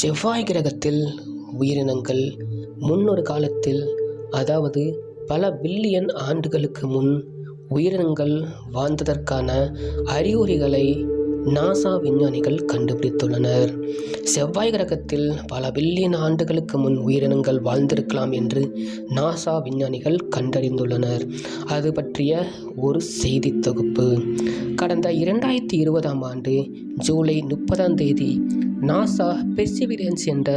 செவ்வாய் கிரகத்தில் உயிரினங்கள் முன்னொரு காலத்தில் அதாவது பல பில்லியன் ஆண்டுகளுக்கு முன் உயிரினங்கள் வாழ்ந்ததற்கான அறிகுறிகளை நாசா விஞ்ஞானிகள் கண்டுபிடித்துள்ளனர். செவ்வாய் கிரகத்தில் பல பில்லியன் ஆண்டுகளுக்கு முன் உயிரினங்கள் வாழ்ந்திருக்கலாம் என்று நாசா விஞ்ஞானிகள் கண்டறிந்துள்ளனர். அது பற்றிய ஒரு செய்தி தொகுப்பு. கடந்த இரண்டாயிரத்தி இருபதாம் ஆண்டு ஜூலை முப்பதாம் தேதி நாசா பெர்சிவிரன்ஸ் என்ற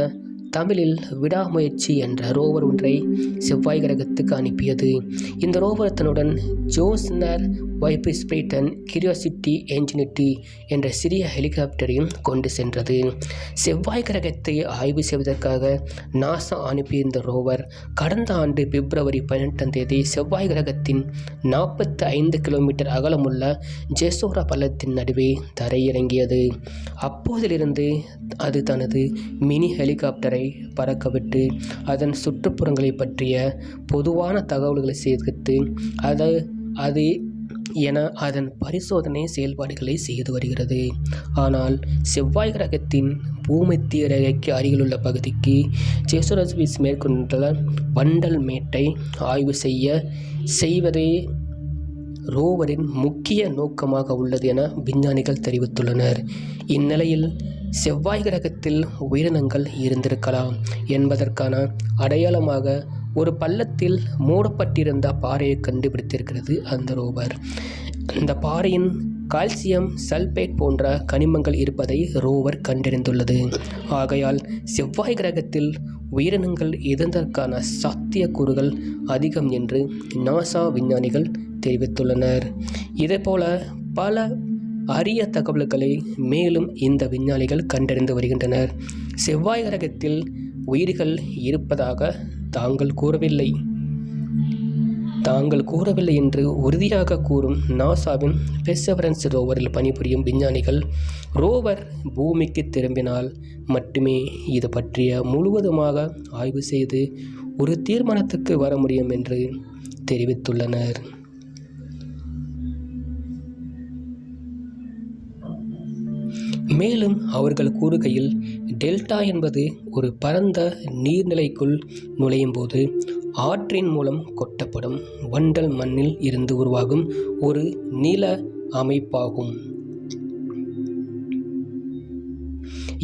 தமிழில் விடாமுயற்சி என்ற ரோவர் ஒன்றை செவ்வாய் கிரகத்துக்கு அனுப்பியது. இந்த ரோவர் தன்னுடன் ஜோஸ்னர் வைப்ரிஸ்பிரிட்டன் கிரியோசிட்டி என்ஜினிட்டி என்ற சிறிய ஹெலிகாப்டரையும் கொண்டு சென்றது. செவ்வாய் கிரகத்தை ஆய்வு செய்வதற்காக நாசா அனுப்பியிருந்த ரோவர் கடந்த ஆண்டு பிப்ரவரி பதினெட்டாம் தேதி செவ்வாய் கிரகத்தின் நாற்பத்தி ஐந்து கிலோமீட்டர் அகலமுள்ள ஜெசோரா பள்ளத்தின் நடுவே தரையிறங்கியது. அப்போதிலிருந்து அது தனது மினி ஹெலிகாப்டரை பறக்கவிட்டு அதன் சுற்றுப்புறங்களை பற்றிய பொதுவான தகவல்களை சேர்த்து அதை அது என அதன் பரிசோதனை செயல்பாடுகளை செய்து வருகிறது. ஆனால் செவ்வாய் கிரகத்தின் பூமத்திய ரேகைக்கு அருகிலுள்ள பகுதிக்கு ஜெசுரஸ்விஸ் மேற்கொண்டுள்ள வண்டல் மேட்டை ஆய்வு செய்ய செய்வதே ரோவரின் முக்கிய நோக்கமாக உள்ளது என விஞ்ஞானிகள் தெரிவித்துள்ளனர். இந்நிலையில் செவ்வாய் கிரகத்தில் உயிரினங்கள் இருந்திருக்கலாம் என்பதற்கான அடையாளமாக ஒரு பள்ளத்தில் மூடப்பட்டிருந்த பாறையை கண்டுபிடித்திருக்கிறது அந்த ரோவர். அந்த பாறையின் கால்சியம் சல்பேட் போன்ற கனிமங்கள் இருப்பதை ரோவர் கண்டறிந்துள்ளது. ஆகையால் செவ்வாய் கிரகத்தில் உயிரினங்கள் இருந்ததற்கான சாத்தியக்கூறுகள் அதிகம் என்று நாசா விஞ்ஞானிகள் தெரிவித்துள்ளனர். இதேபோல பல அரிய தகவல்களை மேலும் இந்த விஞ்ஞானிகள் கண்டறிந்து வருகின்றனர். செவ்வாய் கிரகத்தில் உயிர்கள் இருப்பதாக தாங்கள் கூறவில்லை. தாங்கள் கூறவில்லை என்று உறுதியாக கூறும் நாசாவின் பெர்சவரன்ஸ் ரோவரில் பணிபுரியும் விஞ்ஞானிகள் ரோவர் பூமிக்கு திரும்பினால் மட்டுமே இது பற்றிய முழுவதுமாக ஆய்வு செய்து ஒரு தீர்மானத்துக்கு வர முடியும் என்று தெரிவித்துள்ளனர். மேலும் அவர்கள் கூறுகையில் டெல்டா என்பது ஒரு பரந்த நீர்நிலைக்குள் நுழையும் போது ஆற்றின் மூலம் கொட்டப்படும் வண்டல் மண்ணில் இருந்து உருவாகும் ஒரு நில அமைப்பாகும்.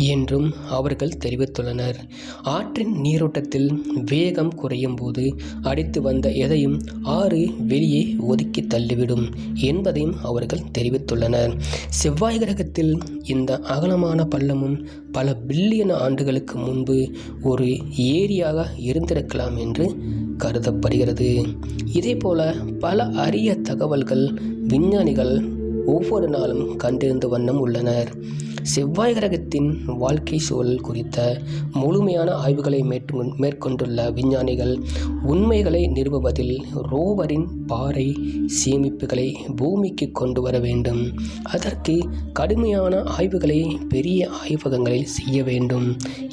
என்றும் அவர்கள் தெரிவித்துள்ளனர். ஆற்றின் நீரோட்டத்தில் வேகம் குறையும் போது அடித்து வந்த எதையும் ஆறு வெளியே ஒதுக்கி தள்ளிவிடும் என்பதையும் அவர்கள் தெரிவித்துள்ளனர். செவ்வாய் கிரகத்தில் இந்த அகலமான பள்ளமும் பல பில்லியன் ஆண்டுகளுக்கு முன்பு ஒரு ஏரியாக இருந்திருக்கலாம் என்று கருதப்படுகிறது. இதேபோல பல அரிய தகவல்கள் விஞ்ஞானிகள் ஒவ்வொரு நாளும் கண்டிருந்த வண்ணம் உள்ளனர். செவ்வாய் கிரகத்தின் வாழ்க்கை சூழல் குறித்த முழுமையான ஆய்வுகளை மேற்கொண் மேற்கொண்டுள்ள விஞ்ஞானிகள் உண்மைகளை நிறுவுவதில் ரோவரின் பாறை சேமிப்புகளை பூமிக்கு கொண்டு வர வேண்டும். அதற்கு கடுமையான ஆய்வுகளை பெரிய ஆய்வகங்களில் செய்ய வேண்டும்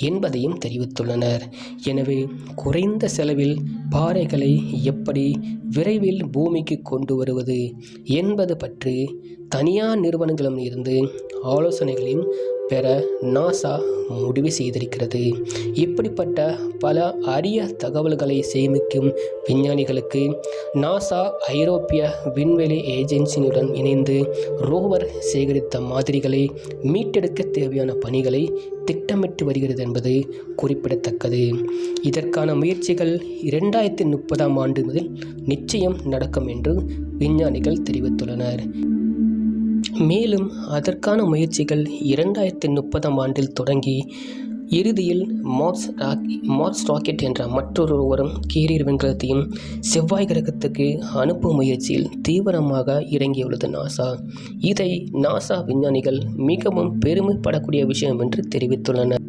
என்பதையும் தெரிவித்துள்ளனர். எனவே குறைந்த செலவில் பாறைகளை எப்படி விரைவில் பூமிக்கு கொண்டு வருவது என்பது பற்றி தனியார் நிறுவனங்களிடம் இருந்து ஆலோசனைகளையும் பெற நாசா முடிவு செய்திருக்கிறது. இப்படிப்பட்ட பல அரிய தகவல்களை சேமிக்கும் விஞ்ஞானிகளுக்கு நாசா ஐரோப்பிய விண்வெளி ஏஜென்சியுடன் இணைந்து ரோவர் சேகரித்த மாதிரிகளை மீட்டெடுக்க தேவையான பணிகளை திட்டமிட்டு வருகிறது என்பது குறிப்பிடத்தக்கது. இதற்கான முயற்சிகள் இரண்டாயிரத்தி முப்பதாம் ஆண்டு முதல் நிச்சயம் நடக்கும் என்று விஞ்ஞானிகள் தெரிவித்துள்ளனர். மேலும் அதற்கான முயற்சிகள் இரண்டாயிரத்தி முப்பதாம் ஆண்டில் தொடங்கி இறுதியில் மார்ஸ் ராக் மார்ஸ் ராக்கெட் என்ற மற்றொரு வரும் கேரியர் விண்கலத்தையும் செவ்வாய் கிரகத்துக்கு அனுப்பும் முயற்சியில் தீவிரமாக இறங்கியுள்ளது நாசா. இதை நாசா விஞ்ஞானிகள் மிகவும் பெருமைப்படக்கூடிய விஷயம் என்று தெரிவித்துள்ளனர்.